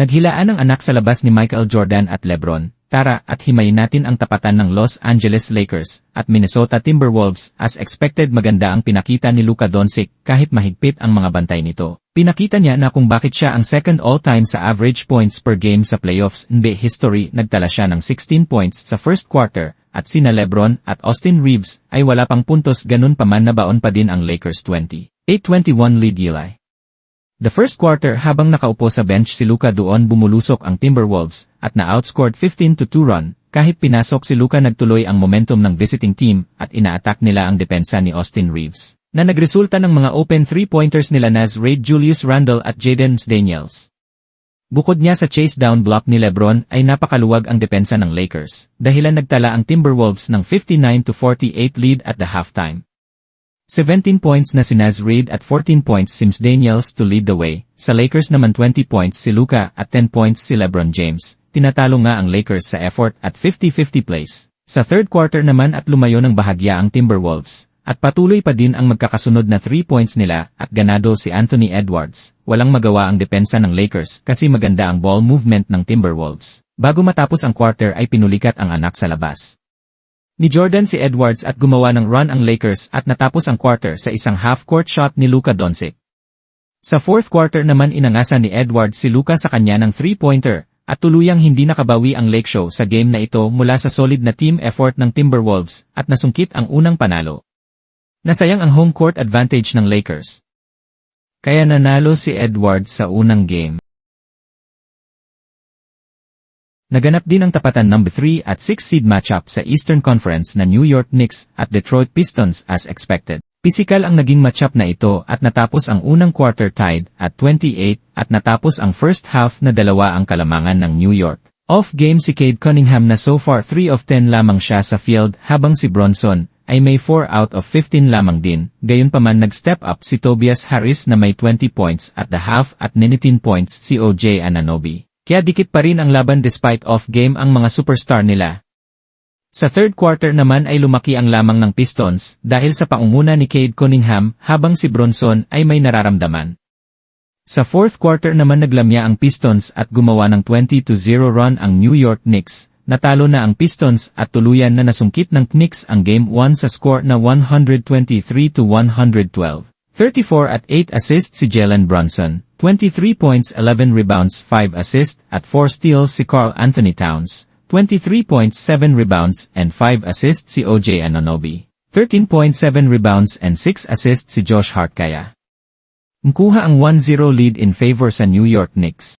Naghilaan ang anak sa labas ni Michael Jordan at Lebron. Tara at himayin natin ang tapatan ng Los Angeles Lakers at Minnesota Timberwolves as expected maganda ang pinakita ni Luka Doncic kahit mahigpit ang mga bantay nito. Pinakita niya na kung bakit siya ang second all-time sa average points per game sa playoffs NBA history nagtala siya ng 16 points sa first quarter at sina Lebron at Austin Reeves ay wala pang puntos ganun pa man nabaon pa din ang Lakers 20. 8-21 lead Eli. The first quarter habang nakaupo sa bench si Luka doon bumulusok ang Timberwolves at na-outscored 15 to 2 run, kahit pinasok si Luka nagtuloy ang momentum ng visiting team at ina-attack nila ang depensa ni Austin Reeves, na nagresulta ng mga open three-pointers nila Naz Reid Julius Randle at Jaden Daniels. Bukod niya sa chase down block ni Lebron ay napakaluwag ang depensa ng Lakers, dahilan nagtala ang Timberwolves ng 59 to 48 lead at the halftime. 17 points na si Naz Reid at 14 points Sims Daniels to lead the way. Sa Lakers naman 20 points si Luka at 10 points si LeBron James. Tinatalo nga ang Lakers sa effort at 50-50 plays. Sa third quarter naman at lumayo ng bahagya ang Timberwolves. At patuloy pa din ang magkakasunod na 3 points nila at ganado si Anthony Edwards. Walang magawa ang depensa ng Lakers kasi maganda ang ball movement ng Timberwolves. Bago matapos ang quarter ay pinulikat ang anak sa labas. Ni Jordan si Edwards at gumawa ng run ang Lakers at natapos ang quarter sa isang half-court shot ni Luka Doncic. Sa fourth quarter naman inangasan ni Edwards si Luka sa kanya ng three-pointer at tuluyang hindi nakabawi ang Lake Show sa game na ito mula sa solid na team effort ng Timberwolves at nasungkit ang unang panalo. Nasayang ang home court advantage ng Lakers. Kaya nanalo si Edwards sa unang game. Naganap din ang tapatan number 3 at 6 seed matchup sa Eastern Conference na New York Knicks at Detroit Pistons as expected. Physical ang naging matchup na ito at natapos ang unang quarter tied at 28 at natapos ang first half na dalawa ang kalamangan ng New York. Off game si Cade Cunningham na so far 3 of 10 lamang siya sa field habang si Bronson ay may 4 out of 15 lamang din. Gayunpaman nag-step up si Tobias Harris na may 20 points at the half at 19 points si OJ Ananobi. Kaya dikit pa rin ang laban despite off-game ang mga superstar nila. Sa third quarter naman ay lumaki ang lamang ng Pistons dahil sa paunguna ni Cade Cunningham habang si Bronson ay may nararamdaman. Sa fourth quarter naman naglamya ang Pistons at gumawa ng 20-0 run ang New York Knicks. Natalo na ang Pistons at tuluyan na nasungkit ng Knicks ang Game 1 sa score na 123-112. 34 at 8 assists si Jalen Brunson, 23 points 11 rebounds 5 assists at 4 steals si Carl Anthony Towns, 23 points 7 rebounds and 5 assists si OJ Ananobi, 13.7 rebounds and 6 assists si Josh Hart kaya. Mkuha ang 1-0 lead in favor sa New York Knicks.